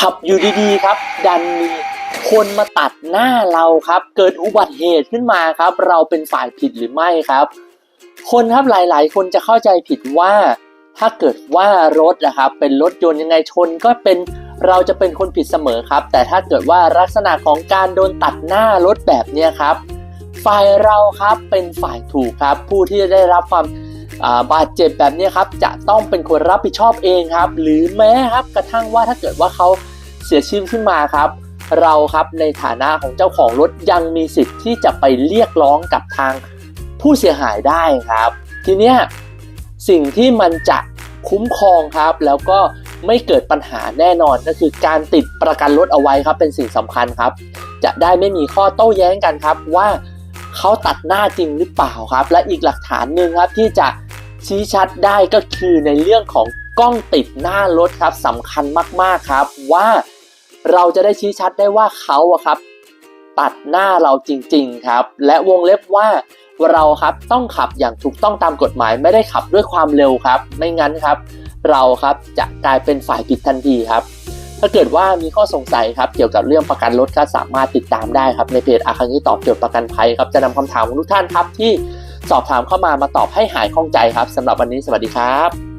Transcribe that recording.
ขับอยู่ดีๆครับ ดันมีคนมาตัดหน้าเราครับ เกิดอุบัติเหตุขึ้นมาครับ เราเป็นฝ่ายผิดหรือไม่ครับ คนครับหลายๆ คนจะเข้าใจผิดว่า ถ้าเกิดว่ารถนะครับเป็นรถยนต์ยังไงชนก็เป็นเราจะเป็นคนผิดเสมอครับ แต่ถ้าเกิดว่าลักษณะของการโดนตัดหน้ารถแบบนี้ครับ ฝ่ายเราครับเป็นฝ่ายถูกครับ ผู้ที่ได้รับความาบาดเจ็บแบบนี้ครับจะต้องเป็นคนรับผิดชอบเองครับ หรือแม้ครับกระทั่งว่าถ้าเกิดว่าเขา เสียชีวิตขึ้นมาครับ เราครับในฐานะของเจ้าของรถยังมีสิทธิ์ที่จะไปเรียกร้องกับทางผู้เสียหายได้ครับ ทีเนี้ยสิ่งที่มันจะคุ้มครองครับ แล้วก็ไม่เกิดปัญหาแน่นอนก็คือการติดประกันรถเอาไว้ครับเป็นสิ่งสำคัญครับ จะได้ไม่มีข้อโต้แย้งกันครับว่าเขาตัดหน้าจริงหรือเปล่าครับ และอีกหลักฐานหนึ่งครับที่จะชี้ชัดได้ก็คือในเรื่องของ กล้องติดหน้ารถครับสำคัญมากๆครับ ว่าเราจะได้ชี้ชัดได้ว่าเขาอะครับ ตัดหน้าเราจริง ๆครับ และวงเล็บว่าเราครับต้องขับอย่างถูกต้องตามกฎหมายไม่ได้ขับด้วยความเร็วครับ ไม่งั้นครับ เราครับจะกลายเป็นฝ่ายผิดทันทีครับ ถ้าเกิดว่ามีข้อสงสัยครับเกี่ยวกับเรื่องประกันรถก็สามารถติดตามได้ครับในเพจอาคังนี้ตอบโจทย์ประกันภัยครับจะนำคำถามของทุกท่านครับที่สอบถามเข้ามามาตอบให้หายข้องใจครับสำหรับวันนี้สวัสดีครับ